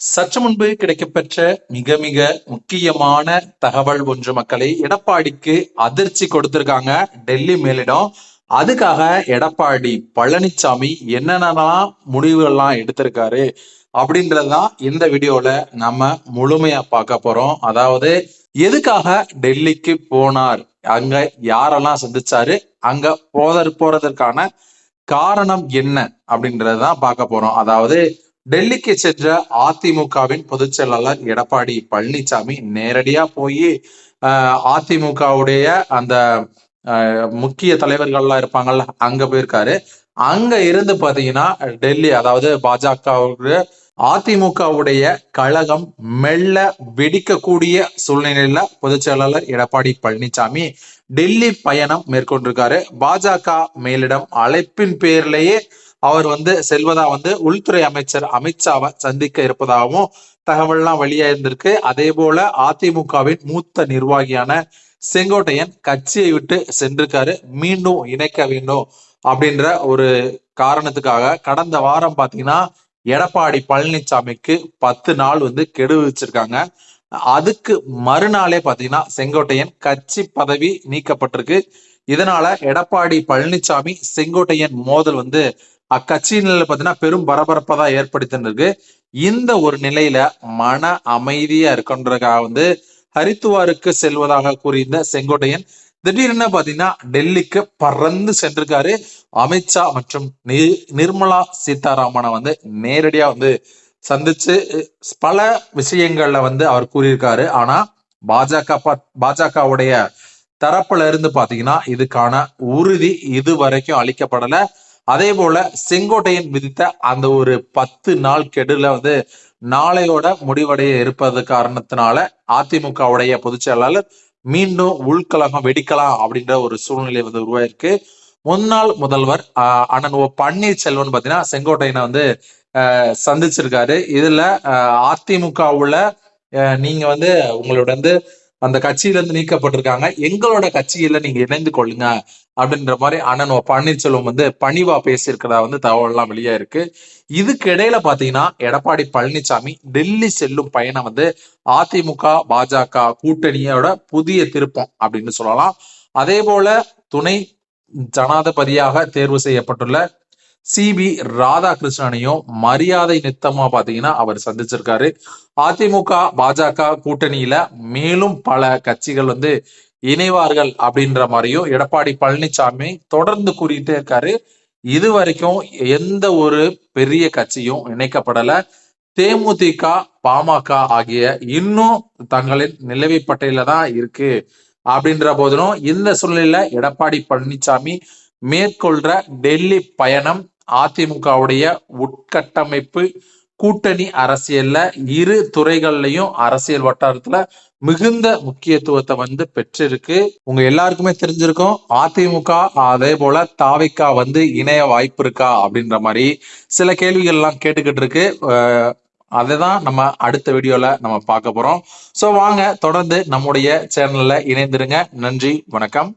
சற்று முன்பு கிடைக்கப்பெற்ற மிக மிக முக்கியமான தகவல் ஒன்று மக்களை எடப்பாடிக்கு அதிர்ச்சி கொடுத்திருக்காங்க டெல்லி மேலிடம். அதுக்காக எடப்பாடி பழனிசாமி என்னென்னலாம் முடிவுகள்லாம் எடுத்திருக்காரு அப்படின்றதுதான் இந்த வீடியோல நம்ம முழுமையா பார்க்க போறோம். அதாவது எதுக்காக டெல்லிக்கு போனார்? அங்க யாரெல்லாம் சந்திச்சாரு? அங்க போதற் போறதற்கான காரணம் என்ன அப்படின்றதான் பார்க்க போறோம். அதாவது டெல்லிக்கு சென்ற அதிமுகவின் பொதுச் செயலாளர் எடப்பாடி பழனிசாமி நேரடியா போய் அதிமுகவுடைய அந்த முக்கிய தலைவர்கள்லாம் இருப்பாங்கல்ல அங்க போயிருக்காரு. அங்க இருந்து பாத்தீங்கன்னா டெல்லி அதாவது பாஜக அதிமுகவுடைய கழகம் மெல்ல வெடிக்கக்கூடிய சூழ்நிலையில பொதுச் செயலாளர் எடப்பாடி பழனிசாமி டெல்லி பயணம் மேற்கொண்டிருக்காரு. பாஜக மேலிடம் அழைப்பின் பேர்லயே அவர் வந்து செல்வதா வந்து உள்துறை அமைச்சர் அமித்ஷாவை சந்திக்க இருப்பதாகவும் தகவல்லாம் வெளியா இருந்திருக்கு அதே போல அதிமுகவின் மூத்த நிர்வாகியான செங்கோட்டையன் கட்சியை விட்டு சென்றிருக்காரு. மீண்டும் இணைக்க வேண்டும் அப்படின்ற ஒரு காரணத்துக்காக கடந்த வாரம் பாத்தீங்கன்னா எடப்பாடி பழனிசாமிக்கு பத்து நாள் வந்து கெடு வச்சிருக்காங்க அதுக்கு மறுநாளே பாத்தீங்கன்னா செங்கோட்டையன் கட்சி பதவி நீக்கப்பட்டிருக்கு. இதனால எடப்பாடி பழனிசாமி செங்கோட்டையன் மோதல் வந்து அக்கட்சியின் பாத்தீங்கன்னா பெரும் பரபரப்பை தான் ஏற்படுத்தினிருக்கு இந்த ஒரு நிலையில மன அமைதியா இருக்குன்றதுக்காக வந்து ஹரித்துவாருக்கு செல்வதாக கூறியிருந்த செங்கோட்டையன் திடீர்னு பாத்தீங்கன்னா டெல்லிக்கு பறந்து சென்றிருக்காரு. அமித்ஷா மற்றும் நிர்மலா சீதாராமனை வந்து நேரடியா வந்து சந்திச்சு பல விஷயங்கள்ல வந்து அவர் கூறியிருக்காரு. ஆனா பாஜக பாஜகவுடைய தரப்புல இருந்து பாத்தீங்கன்னா இதுக்கான உறுதி இது வரைக்கும் அளிக்கப்படல. அதே போல செங்கோட்டையன் விதித்த அந்த ஒரு பத்து நாள் கெடுல வந்து நாளையோட முடிவடைய இருப்பது காரணத்தினால அதிமுகவுடைய பொதுச் செயலாளர் மீண்டும் உள்கலகம் வெடிக்கலாம் அப்படின்ற ஒரு சூழ்நிலை வந்து உருவாயிருக்கு. முன்னாள் முதல்வர் அண்ணன் ஓ பன்னீர்செல்வன் பாத்தீங்கன்னா செங்கோட்டையனை வந்து சந்திச்சிருக்காரு. இதுல அதிமுக உள்ள நீங்க வந்து உங்களோட வந்து அந்த கட்சியில இருந்து நீக்கப்பட்டிருக்காங்க. எங்களோட கட்சியில நீங்க இணைந்து கொள்ளுங்க அப்படின்ற மாதிரி அண்ணன் பன்னீர்செல்வம் வந்து பணிவா பேசியிருக்கிறதா வந்து தகவல் எல்லாம் வெளியா இருக்கு. இதுக்கு இடையில பாத்தீங்கன்னா எடப்பாடி பழனிசாமி டெல்லி செல்லும் பயணம் வந்து அதிமுக பாஜக கூட்டணியோட புதிய திருப்பம் அப்படின்னு சொல்லலாம். அதே போல துணை ஜனாதிபதியாக தேர்வு செய்யப்பட்டுள்ள சி. பி. ராதாகிருஷ்ணனையும் மரியாதை நித்தமா பாத்தீங்கன்னா அவர் சந்திச்சிருக்காரு. அதிமுக பாஜக கூட்டணியில மேலும் பல கட்சிகள் வந்து இணைவார்கள் அப்படின்ற மாதிரியும் எடப்பாடி பழனிசாமி தொடர்ந்து கூறிட்டே இருக்காரு. இது வரைக்கும் எந்த ஒரு பெரிய கட்சியும் இணைக்கப்படல. தேமுதிக பாமக ஆகிய இன்னும் தங்களின் நிலவை பட்டியல தான் இருக்கு. அப்படின்ற போதிலும் இந்த சூழ்நிலையில எடப்பாடி பழனிசாமி மேற்கொள்ற டெல்லி பயணம் அதிமுகவுடைய உட்கட்டமைப்பு கூட்டணி அரசியல்ல இரு துறைகள்லையும் அரசியல் வட்டாரத்துல மிகுந்த முக்கியத்துவத்தை வந்து பெற்றிருக்கு. உங்க எல்லாருக்குமே தெரிஞ்சிருக்கும் அதிமுக அதே போல தாவிக்கா வந்து இணைய வாய்ப்பு இருக்கா அப்படின்ற மாதிரி சில கேள்விகள் எல்லாம் கேட்டுக்கிட்டு இருக்கு. அதை தான் நம்ம அடுத்த வீடியோல நம்ம பார்க்க போறோம். ஸோ வாங்க தொடர்ந்து நம்முடைய சேனல்ல இணைந்திருங்க. நன்றி வணக்கம்.